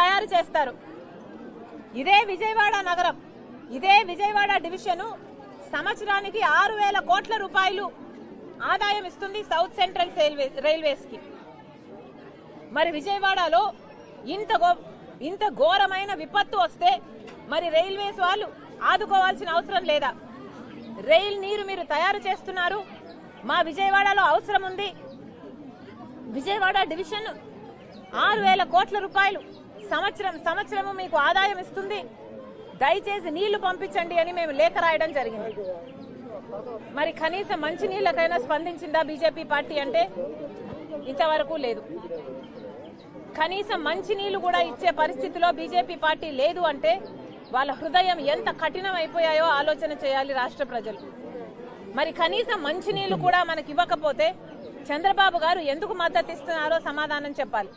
తయారు చేస్తారు. ఇదే విజయవాడ నగరం. ఇదే విజయవాడ డివిజను సంవత్సరానికి ఆరు వేల కోట్ల రూపాయలు ఆదాయం ఇస్తుంది సౌత్ సెంట్రల్ రైల్వేస్కి మరి విజయవాడలో ఇంత గో- ఇంత ఘోరమైన విపత్తు వస్తే మరి రైల్వేస్ వాళ్ళు ఆదుకోవాల్సిన అవసరం లేదా? రైల్ నీరు మీరు తయారు చేస్తున్నారు. మా విజయవాడలో అవసరం ఉంది. విజయవాడ డివిజన్ ఆరు వేల కోట్ల రూపాయలు సంవత్సరం సంవత్సరము మీకు ఆదాయం ఇస్తుంది. దయచేసి నీళ్ళు పంపించండి అని మేము లేఖ రాయడం జరిగింది. మరి కనీసం మంచి నీళ్ళకైనా స్పందించిందా బీజేపీ పార్టీ అంటే? ఇంతవరకు లేదు. కనీసం మంచి నీళ్ళు కూడా ఇచ్చే పరిస్థితిలో బీజేపీ పార్టీ లేదు అంటే వాళ్ళ హృదయం ఎంత కఠినం అయిపోయాయో ఆలోచన చేయాలి రాష్ట్ర ప్రజలు. మరి కనీసం మంచి నీళ్ళు కూడా మనకి ఇవ్వకపోతే చంద్రబాబు గారు ఎందుకు మద్దతు ఇస్తున్నారో సమాధానం చెప్పాలి.